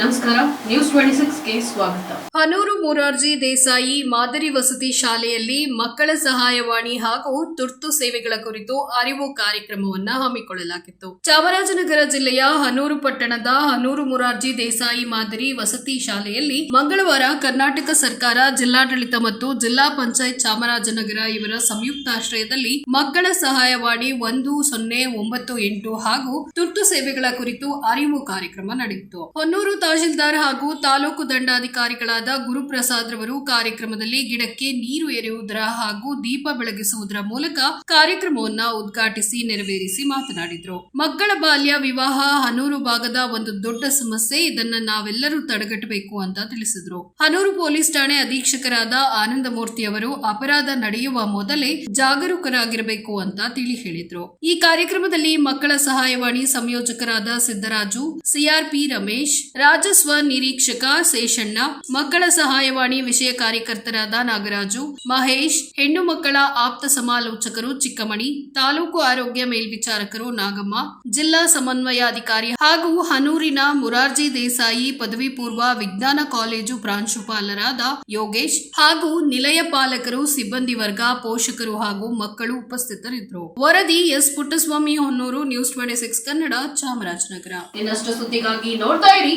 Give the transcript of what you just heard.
ನಮಸ್ಕಾರ news twenty ಸಿಕ್ಸ್ಗೆ ಸ್ವಾಗತ. ಹನೂರು ಮೊರಾರ್ಜಿ ದೇಸಾಯಿ ಮಾದರಿ ವಸತಿ ಶಾಲೆಯಲ್ಲಿ ಮಕ್ಕಳ ಸಹಾಯವಾಣಿ ಹಾಗೂ ತುರ್ತು ಸೇವೆಗಳ ಕುರಿತು ಅರಿವು ಕಾರ್ಯಕ್ರಮವನ್ನು ಹಮ್ಮಿಕೊಳ್ಳಲಾಗಿತ್ತು. ಚಾಮರಾಜನಗರ ಜಿಲ್ಲೆಯ ಹನೂರು ಪಟ್ಟಣದ ಹನೂರು ಮುರಾರ್ಜಿ ದೇಸಾಯಿ ಮಾದರಿ ವಸತಿ ಶಾಲೆಯಲ್ಲಿ ಮಂಗಳವಾರ ಕರ್ನಾಟಕ ಸರ್ಕಾರ, ಜಿಲ್ಲಾಡಳಿತ ಮತ್ತು ಜಿಲ್ಲಾ ಪಂಚಾಯತ್ ಚಾಮರಾಜನಗರ ಇವರ ಸಂಯುಕ್ತಾಶ್ರಯದಲ್ಲಿ ಮಕ್ಕಳ ಸಹಾಯವಾಣಿ ಒಂದು, ಸೊನ್ನೆ, ಒಂಬತ್ತು, ಎಂಟು ಹಾಗೂ ತುರ್ತು ಸೇವೆಗಳ ಕುರಿತು ಅರಿವು ಕಾರ್ಯಕ್ರಮ ನಡೆಯಿತು. ಹೊನ್ನೂರು ತಹಶೀಲ್ದಾರ್ ಹಾಗೂ ತಾಲೂಕು ದಂಡಾಧಿಕಾರಿಗಳಾದ ಗುರುಪ್ರಸಾದ್ ರವರು ಕಾರ್ಯಕ್ರಮದಲ್ಲಿ ಗಿಡಕ್ಕೆ ನೀರು ಎರೆಯುವುದರ ಹಾಗೂ ದೀಪ ಬೆಳಗಿಸುವುದರ ಮೂಲಕ ಕಾರ್ಯಕ್ರಮವನ್ನ ಉದ್ಘಾಟಿಸಿ ನೆರವೇರಿಸಿ ಮಾತನಾಡಿದರು. ಮಕ್ಕಳ ಬಾಲ್ಯ ವಿವಾಹ ಹನೂರು ಭಾಗದ ಒಂದು ದೊಡ್ಡ ಸಮಸ್ಯೆ, ಇದನ್ನ ನಾವೆಲ್ಲರೂ ತಡೆಗಟ್ಟಬೇಕು ಅಂತ ತಿಳಿಸಿದರು. ಹನೂರು ಪೊಲೀಸ್ ಠಾಣೆ ಅಧೀಕ್ಷಕರಾದ ಆನಂದಮೂರ್ತಿ ಅವರು, ಅಪರಾಧ ನಡೆಯುವ ಮೊದಲೇ ಜಾಗರೂಕರಾಗಿರಬೇಕು ಅಂತ ತಿಳಿ ಹೇಳಿದ್ರು. ಈ ಕಾರ್ಯಕ್ರಮದಲ್ಲಿ ಮಕ್ಕಳ ಸಹಾಯವಾಣಿ ಸಂಯೋಜಕರಾದ ಸಿದ್ದರಾಜು ಸಿಆರ್ಪಿ ರಮೇಶ್ ರಾಜಸ್ವ ನಿರೀಕ್ಷಕ ಶೇಷಣ್ಣ, ಮಕ್ಕಳ ಸಹಾಯವಾಣಿ ವಿಷಯ ಕಾರ್ಯಕರ್ತರಾದ ನಾಗರಾಜು, ಮಹೇಶ್, ಹೆಣ್ಣು ಮಕ್ಕಳ ಆಪ್ತ ಸಮಾಲೋಚಕರು ಚಿಕ್ಕಮಣಿ, ತಾಲೂಕು ಆರೋಗ್ಯ ಮೇಲ್ವಿಚಾರಕರು ನಾಗಮ್ಮ, ಜಿಲ್ಲಾ ಸಮನ್ವಯಾಧಿಕಾರಿ ಹಾಗೂ ಹನೂರಿನ ಮುರಾರ್ಜಿ ದೇಸಾಯಿ ಪದವಿ ಪೂರ್ವ ವಿಜ್ಞಾನ ಕಾಲೇಜು ಪ್ರಾಂಶುಪಾಲರಾದ ಯೋಗೇಶ್ ಹಾಗೂ ನಿಲಯ ಪಾಲಕರು, ಸಿಬ್ಬಂದಿ ವರ್ಗ, ಪೋಷಕರು ಹಾಗೂ ಮಕ್ಕಳು ಉಪಸ್ಥಿತರಿದ್ದರು. ವರದಿ S Puttaswamy Honnur, news twenty six Kannada, Chamarajanagar. ಇನ್ನಷ್ಟು ಸುದ್ದಿಗಾಗಿ ನೋಡ್ತಾ ಇರಿ